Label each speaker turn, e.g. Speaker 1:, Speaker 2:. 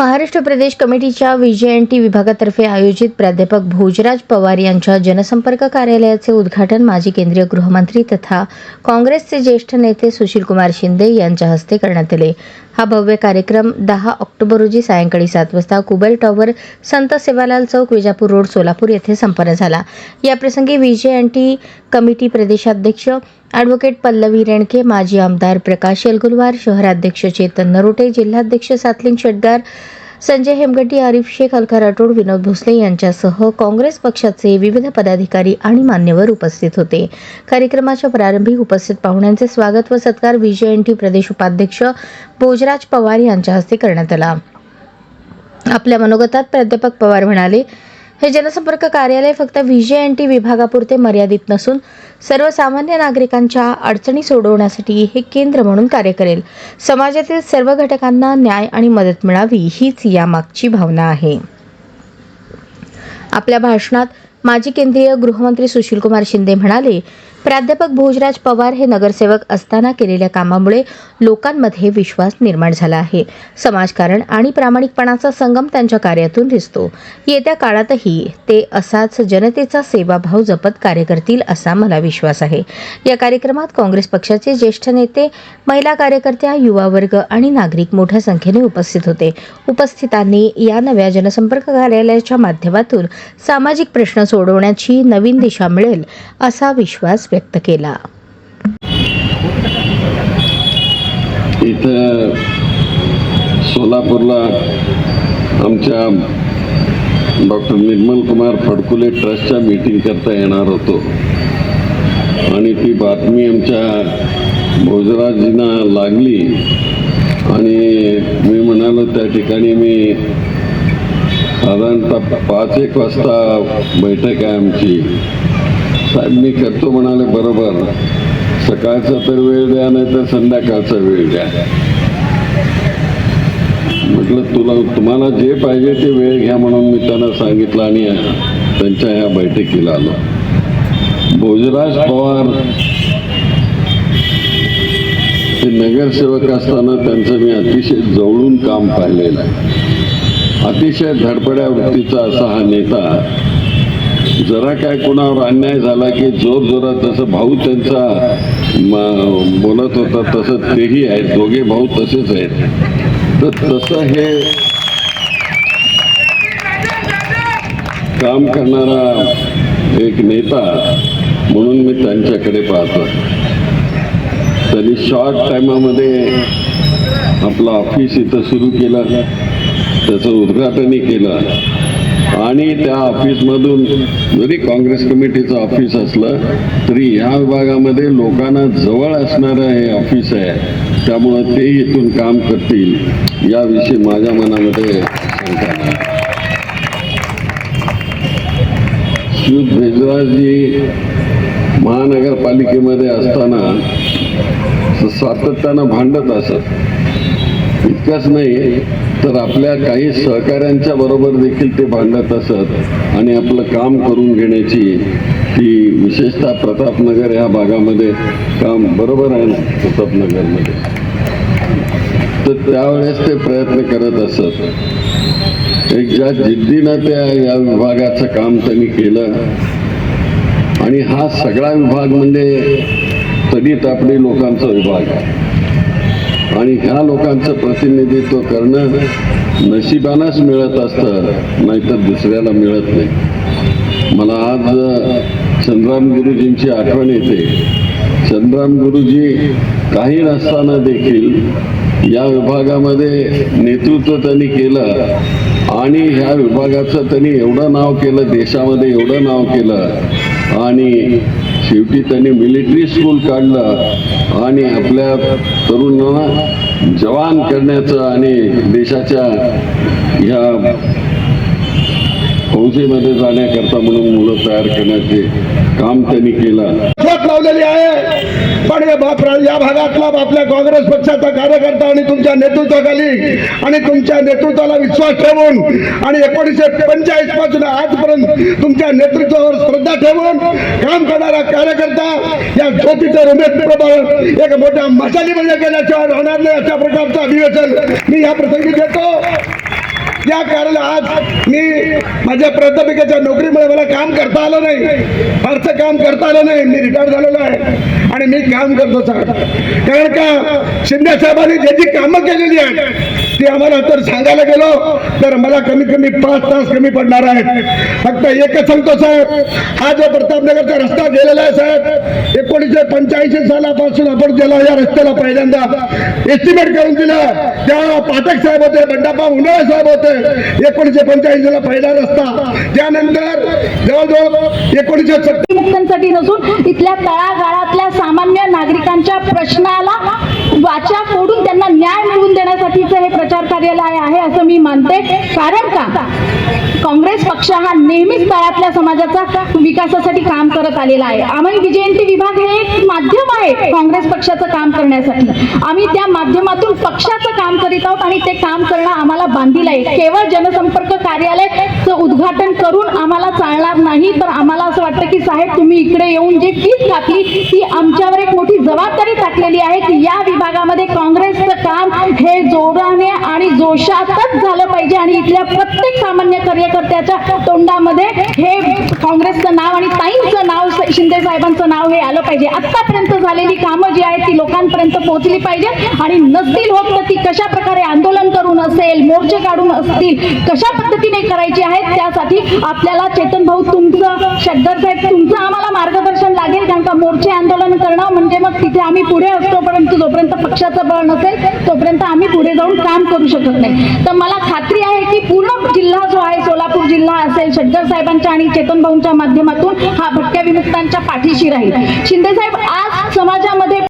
Speaker 1: महाराष्ट्र प्रदेश कमिटीच्या व्हीजेएनटी विभागातर्फे आयोजित प्राध्यापक भोजराज पवार यांच्या जनसंपर्क कार्यालयाचे उद्घाटन माजी केंद्रीय गृहमंत्री तथा काँग्रेसचे ज्येष्ठ नेते सुशीलकुमार शिंदे यांच्या हस्ते करण्यात आले. हा भव्य कार्यक्रम दहा ऑक्टोबर रोजी सायंकाळी सात वाजता कुबेर टॉवर संत सेवालाल चौक विजापूर रोड सोलापूर येथे संपन्न झाला. याप्रसंगी व्हीजेएनटी कमिटी प्रदेशाध्यक्ष ॲडव्होकेट पल्लवी रेणके माजी आमदार प्रकाश येलगुलवार शहराध्यक्ष चेतन नरोटे जिल्हाध्यक्ष सातलिंग शेटगार संजय हेमगड्डी आरिफ शेख अलका राठोड विनोद भोसले यांच्यासह काँग्रेस पक्षाचे विविध पदाधिकारी आणि मान्यवर उपस्थित होते. कार्यक्रमाच्या प्रारंभी उपस्थित पाहुण्यांचे स्वागत व सत्कार व्हीजेएनटी प्रदेश उपाध्यक्ष भोजराज पवार यांच्या हस्ते करण्यात आला. आपल्या मनोगतात प्राध्यापक पवार म्हणाले हे जनसंपर्क कार्यालय फक्त विजे एन टी विभागापुरते मर्यादित नसून सर्वसामान्य नागरिकांच्या अडचणी सोडवण्यासाठी हे केंद्र म्हणून कार्य करेल. समाजातील सर्व घटकांना न्याय आणि मदत मिळावी हीच यामागची भावना आहे. आपल्या भाषणात माजी केंद्रीय गृहमंत्री सुशीलकुमार शिंदे म्हणाले प्राध्यापक भोजराज पवार हे नगरसेवक असताना केलेल्या कामामुळे लोकांमध्ये विश्वास निर्माण झाला आहे. समाजकारण आणि प्रामाणिकपणाचा संगम त्यांच्या कार्यातून दिसतो. येत्या काळातही ते असाच जनतेचा सेवाभाव जपत कार्य करतील असा मला विश्वास आहे. या कार्यक्रमात काँग्रेस पक्षाचे ज्येष्ठ नेते महिला कार्यकर्त्या युवा वर्ग आणि नागरिक मोठ्या संख्येने उपस्थित होते. उपस्थितांनी या नव्या जनसंपर्क कार्यालयाच्या माध्यमातून सामाजिक प्रश्न सोडवण्याची नवीन दिशा मिळेल असा विश्वास व्यक्त केला.
Speaker 2: इथं सोलापूरला आमच्या डॉक्टर निर्मल कुमार फडकुले ट्रस्टच्या मीटिंग करता येणार होतो. आणि ती बातमी आमच्या भोजराजींना लागली. आणि मी म्हणालो त्या ठिकाणी मी साधारणतः पाच एक वाजता बैठक आहे आमची. साहेब मी करतो म्हणाले बरोबर. सकाळचा तर वेळ द्या नाही तर संध्याकाळचा वेळ द्या. म्हटलं तुला तुम्हाला जे पाहिजे ते वेळ घ्या म्हणून मी त्यांना सांगितलं आणि त्यांच्या ह्या बैठकीला आलो. भोजराज पवार ते नगरसेवक असताना त्यांचं मी अतिशय जवळून काम पाहिलेलं आहे. अतिशय धडपड्या वृत्तीचा असा हा नेता जरा काय कोणावर अन्याय झाला की जोर जोरात जसं भाऊ त्यांचा बोलत होता तसं तेही आहेत. दोघे भाऊ तसेच आहेत. तर तसं हे काम करणारा एक नेता म्हणून मी त्यांच्याकडे पाहतो त्यांनी शॉर्ट टायमामध्ये आपलं ऑफिस इथं सुरू केलं. त्याचं उद्घाटनही केलं. आणि त्या ऑफिसमधून जरी काँग्रेस कमिटीचं ऑफिस असलं तरी ह्या विभागामध्ये लोकांना जवळ असणारं हे ऑफिस आहे. त्यामुळं ते इथून काम करतील याविषयी माझ्या मनामध्ये शंका नाही. भेजराजी महानगरपालिकेमध्ये असताना सातत्यानं भांडत असत. इतकंच नाही तर आपल्या काही सहकाऱ्यांच्या बरोबर देखील ते भांडत असत आणि आपलं काम करून घेण्याची ती विशेषतः प्रतापनगर ह्या भागामध्ये काम बरोबर आहे ना प्रतापनगरमध्ये? तर त्यावेळेस ते प्रयत्न करत असत. एक ज्या जिद्दीनं त्या या विभागाचं काम त्यांनी केलं आणि हा सगळा विभाग म्हणजे तडी तापडी लोकांचा विभाग आहे. आणि ह्या लोकांचं प्रतिनिधित्व करणं नशिबानंच मिळत असतं नाहीतर दुसऱ्याला मिळत नाही. मला आज चंद्राम गुरुजींची आठवण येते. चंद्राम गुरुजी काही नसताना देखील या विभागामध्ये नेतृत्व त्यांनी केलं आणि ह्या विभागाचं त्यांनी एवढं नाव केलं देशामध्ये एवढं नाव केलं आणि शेवटी त्यांनी मिलिटरी स्कूल काढलं आणि आपल्या तरुणांना जवान करण्याचं आणि देशाच्या ह्या फौजेमध्ये जाण्याकरता म्हणून मुलं तयार करण्याचे काम त्यांनी केलं.
Speaker 3: लावलेली आहे. पण या बाप या भागातला आपल्या काँग्रेस पक्षाचा कार्यकर्ता आणि तुमच्या नेतृत्वाखाली आणि तुमच्या नेतृत्वाला विश्वास ठेवून आणि एकोणीसशे पंचेचाळीसपासून आजपर्यंत तुमच्या नेतृत्वावर श्रद्धा ठेवून काम करणारा कार्यकर्ता या ज्योतीचं रमेश प्रभाव एक मोठ्या मशालीमध्ये म्हणजे गेल्याशिवाय होणार नाही अशा प्रकारचं अधिवेशन मी या प्रसंगी देतो. त्या कारणाला आज मी माझ्या प्राध्यापिकाच्या नोकरीमुळे मला काम करता आलं नाही. फारसं काम करता आलं नाही. मी रिटायर झालेलो आहे. आणि मी काम करतो साहेब कारण का शिंदे साहेबांनी ज्याची कामं केलेली आहेत ती आम्हाला तर सांगायला गेलो तर मला कमीत कमी पाच तास कमी पडणार आहेत. फक्त एकच सांगतो साहेब हा जो प्रतापनगरचा रस्ता गेलेला आहे साहेब एकोणीसशे पंच्याऐंशी सालापासून आपण त्याला या रस्त्याला पहिल्यांदा एस्टिमेट करून दिलं त्या पाठक साहेब होते बंडाप्पा उन्हाळे साहेब होते एकोणीसशे पंच्याऐंशीला पहिला रस्ता. त्यानंतर जवळजवळ एकोणीसशे सत्तर
Speaker 4: मुक्तांसाठी नसून इथल्या तळागाळातल्या सामान्य नागरिकांच्या प्रश्नाला वाचा फोडून त्यांना न्याय मिळवून देण्यासाठीचं हे प्रचार कार्यालय आहे असं मी मानते. कारण का? काँग्रेस पक्ष हा नेहमीच तळातल्या समाजाचा विकासासाठी काम करत आलेला आहे. आम्ही विजयंती विभाग हे एक माध्यम आहे काँग्रेस पक्षाचं काम करण्यासाठी. आम्ही त्या माध्यमातून पक्षाचं काम करीत आहोत आणि ते काम करणं आम्हाला बांधील आहे. केवळ जनसंपर्क कार्यालय उद्घाटन करून आम्हाला चालणार नाही तर आम्हाला असं वाटतं की साहेब तुम्ही इकडे येऊन जी फीस घातली ती आमच्यावर एक मोठी जबाबदारी टाकलेली आहे की या विभागामध्ये काँग्रेसचं काम हे जोराने आणि जोशातच झालं पाहिजे आणि इथल्या प्रत्येक सामान्य कार्यकर्त्याच्या तोंडामध्ये हे काँग्रेसचं नाव आणि ताईंचं नाव शिंदे साहेबांचं नाव हे आलं पाहिजे. आतापर्यंत झालेली कामं जी आहेत ती लोकांपर्यंत पोहोचली पाहिजे आणि नसतील होत तर ती कशा प्रकारे आंदोलन करून असेल मोर्चे काढून असतील कशा पद्धतीने करायची आहेत त्यासाठी आपल्याला चेतन भाऊ तुमचं शड्डर साहेब तुमचं आम्हाला मार्गदर्शन लागेल. कारण का मोर्चे आंदोलन करणं म्हणजे मग तिथे आम्ही पुढे असतो परंतु जोपर्यंत पक्षाचं बळ नसेल तोपर्यंत आम्ही पुढे जाऊन काम करू शकत नाही. तर मला खात्री आहे की पूर्ण जिल्हा जो आहे सोलापूर जिल्हा असेल शड्डर साहेबांच्या आणि चेतन भाऊंच्या माध्यमातून हा भटक्या विमुक्तांच्या पाठीशी राहील. शिंदे साहेब आज समाजामध्ये